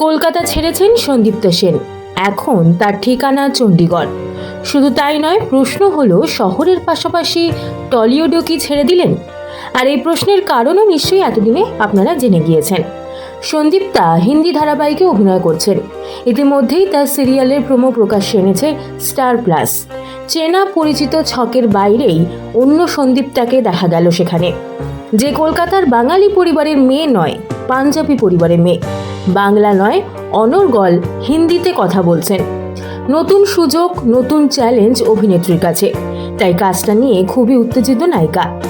কলকাতা ছেড়েছেন সন্দীপ্ত সেন। এখন তার ঠিকানা চণ্ডীগড়। শুধু তাই নয়, প্রশ্ন হলো, শহরের পাশাপাশি টলিউডও কি ছেড়ে দিলেন? আর এই প্রশ্নের কারণও নিশ্চয়ই এতদিনে আপনারা জেনে গিয়েছেন। সন্দীপ্তা হিন্দি ধারাবাহিকে অভিনয় করছেন। ইতিমধ্যেই তার সিরিয়ালের প্রোমো প্রকাশ্যে এনেছে স্টার প্লাস। চেনা পরিচিত ছকের বাইরেই অন্য সন্দীপ্তাকে দেখা গেল সেখানে। যে কলকাতার বাঙালি পরিবারের মেয়ে নয়, পাঞ্জাবি পরিবারের মেয়ে। বাংলা নয়, অনর্গল হিন্দিতে কথা বলছেন। নতুন সুযোগ, নতুন চ্যালেঞ্জ অভিনেত্রীর কাছে। তাই কাজটা নিয়ে খুবই উত্তেজিত নায়িকা।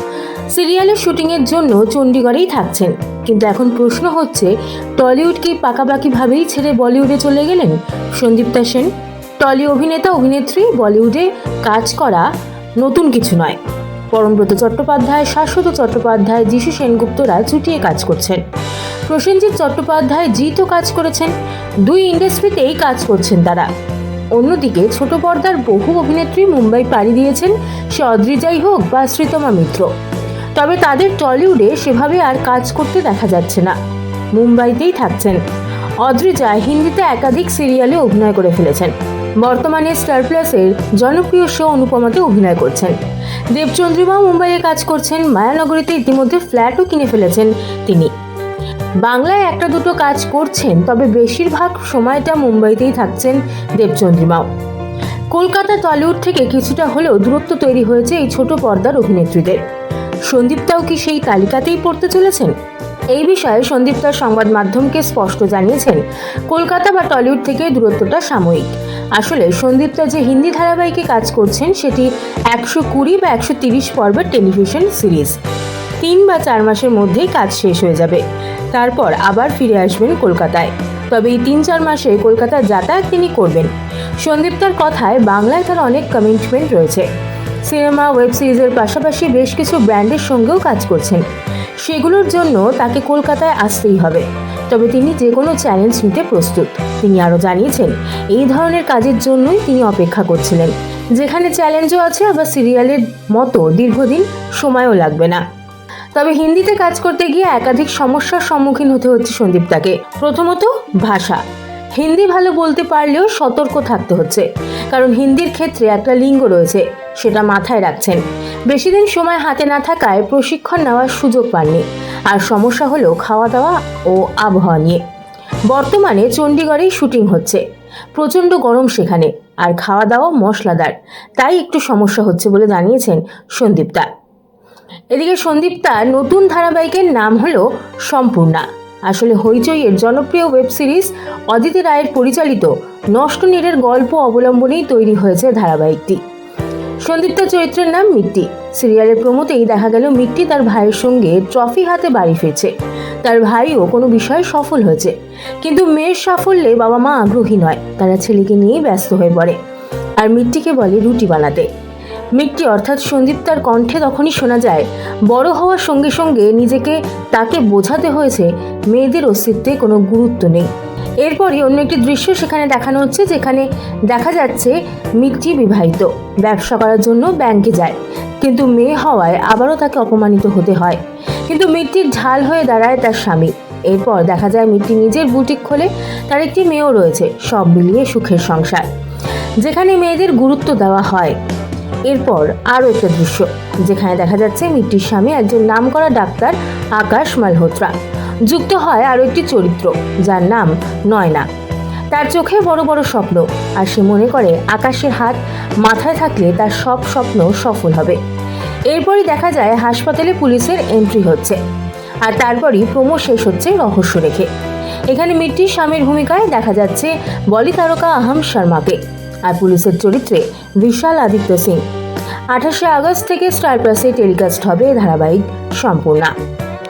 সিরিয়ালের শুটিংয়ের জন্য চণ্ডীগড়েই থাকছেন। কিন্তু এখন প্রশ্ন হচ্ছে, টলিউড কি পাকাপাকিভাবেই ছেড়ে বলিউডে চলে গেলেন? সন্দীপ্তা সেন, টলি অভিনেতা, অভিনেত্রী, বলিউডে কাজ করা নতুন কিছু নয়। পরমব্রত চট্টোপাধ্যায়, শাশ্বত চট্টোপাধ্যায়, যিশু সেনগুপ্তরা চুটিয়ে কাজ করছেন। প্রসেনজিৎ চট্টোপাধ্যায় জিতও কাজ করেছেন, দুই ইন্ডাস্ট্রিতেই কাজ করছেন তারা। অন্যদিকে ছোট পর্দার বহু অভিনেত্রী মুম্বাই পাড়ি দিয়েছেন সে অদ্রিজাই হোক বা শ্রীতমা মিত্র। তবে তাদের টলিউডে সেভাবে আর কাজ করতে দেখা যাচ্ছে না। মুম্বাইতেই থাকছেন। অদ্রিজা হিন্দিতে একাধিক সিরিয়ালে অভিনয় করে ফেলেছেন। বর্তমানে স্টার প্লাসের জনপ্রিয় শো অনুপমাতে অভিনয় করছেন। দেবচন্দ্রিমা মুম্বাইয়ে কাজ করছেন, মায়ানগরীতে ইতিমধ্যে ফ্ল্যাটও কিনে ফেলেছেন তিনি। বাংলায় একটা দুটো কাজ করছেন, তবে বেশিরভাগ সময়টা মুম্বাইতেই থাকছেন দেবচন্দ্রিমাও কলকাতা টলিউড থেকে কিছুটা হলেও দূরত্ব তৈরি হয়েছে এই ছোট পর্দার অভিনেত্রীদের। সন্দীপ্তাও কি সেই তালিকাতেই পড়তে চলেছেন? এই বিষয়ে সন্দীপ তার সংবাদ মাধ্যমকে স্পষ্ট জানিয়েছেন, কলকাতা বা টলিউড থেকে দূরত্বটা সাময়িক। আসলে সন্দীপ্তা যে হিন্দি ধারাবাহিকে কাজ করছেন, সেটি একশো কুড়ি বা একশো তিরিশ পর্বের টেলিভিশন সিরিজ। তিন বা চার মাসের মধ্যেই কাজ শেষ হয়ে যাবে। তারপর আবার ফিরে আসবেন কলকাতায়। তবে এই তিন চার মাসে কলকাতায় যাতায়াত তিনি করবেন। সন্দীপ্তার কথায় বাংলায় তার অনেক কমিটমেন্ট রয়েছে। সিনেমা ওয়েব সিরিজের পাশাপাশি বেশ কিছু ব্র্যান্ডের সঙ্গেও কাজ করছেন। সেগুলোর জন্য তাকে কলকাতায় আসতেই হবে। তবে তিনি যে কোনো চ্যালেঞ্জ নিতে প্রস্তুত। তিনি আরও জানিয়েছেন, এই ধরনের কাজের জন্যই তিনি অপেক্ষা করছিলেন। যেখানে চ্যালেঞ্জও আছে, আবার সিরিয়ালের মতো দীর্ঘদিন সময়ও লাগবে না। তবে হিন্দিতে কাজ করতে গিয়ে একাধিক সমস্যার সম্মুখীন হতে হচ্ছে সন্দীপ তাকে প্রথমত ভাষা। হিন্দি ভালো বলতে পারলেও সতর্ক থাকতে হচ্ছে। কারণ হিন্দির ক্ষেত্রে একটা লিঙ্গ রয়েছে, সেটা মাথায় রাখছেন। বেশি দিন সময় হাতে না থাকায় প্রশিক্ষণ নেওয়ার সুযোগ পাননি। আর সমস্যা হলো খাওয়া দাওয়া ও আবহাওয়া নিয়ে। বর্তমানে চণ্ডীগড়েই শুটিং হচ্ছে। প্রচণ্ড গরম সেখানে। আর খাওয়া দাওয়া মশলাদার। তাই একটু সমস্যা হচ্ছে বলে জানিয়েছেন সন্দীপ্তা এদিকে সন্দীপ্তার নতুন ধারাবাহিকের নাম হলো সম্পূর্ণা। আসলে হইচইয়ের জনপ্রিয় ওয়েব সিরিজ অদিতি রায়ের পরিচালিত নষ্ট নীরের গল্প অবলম্বনেই তৈরি হয়েছে ধারাবাহিকটি। সন্দীপ্তা চরিত্রের নাম মিট্টি। সিরিয়ালের প্রমোতেই দেখা গেল মিট্টি তার ভাইয়ের সঙ্গে ট্রফি হাতে বাড়ি ফিরছে। তার ভাইও কোনো বিষয়ে সফল হয়েছে। কিন্তু মেয়ের সাফল্যে বাবা মা আগ্রহী নয়। তারা ছেলেকে নিয়েই ব্যস্ত হয়ে পড়ে। আর মিট্টিকে বলে রুটি বানাতে। মিট্টি অর্থাৎ সন্দীপ তার কণ্ঠে তখনই শোনা যায়। বড় হওয়ার সঙ্গে সঙ্গে নিজেকে তাকে বোঝাতে হয়েছে, মেয়েদের অস্তিত্বে কোনো গুরুত্ব নেই। এরপরই অন্য একটি দৃশ্য সেখানে দেখানো হচ্ছে, যেখানে দেখা যাচ্ছে মিট্টি বিবাহিত, ব্যবসা করার জন্য ব্যাংকে যায়। কিন্তু মেয়ে হওয়ায় আবারও তাকে অপমানিত হতে হয়। কিন্তু মিট্টির ঢাল হয়ে দাঁড়ায় তার স্বামী। এরপর দেখা যায় মিট্টি নিজের বুটিক খোলে, তার একটি মেয়েও রয়েছে, সব মিলিয়ে সুখের সংসার। যেখানে মেয়েদের গুরুত্ব দেওয়া হয়। এরপর আরও একটা দৃশ্য, যেখানে দেখা যাচ্ছে মিট্টির স্বামী একজন নামকরা ডাক্তার আকাশ মালহোত্রা। যুক্ত হয় আরও একটি চরিত্র, যার নাম নয়না। তার চোখে বড় বড় স্বপ্ন, আর সে মনে করে আকাশের হাত মাথায় থাকলে তার সব স্বপ্ন সফল হবে। এরপরই দেখা যায় হাসপাতালে পুলিশের এন্ট্রি হচ্ছে, আর তারপরই প্রমো শেষ হচ্ছে রহস্য রেখে। এখানে মিট্টির স্বামীর ভূমিকায় দেখা যাচ্ছে বলি তারকা আহম শর্মাকে। আর পুলিশের চরিত্রে বিশাল আদিত্য সিং। আঠাশে আগস্ট থেকে স্টার প্লাসে টেলিকাস্ট হবে ধারাবাহিক সম্পূর্ণা।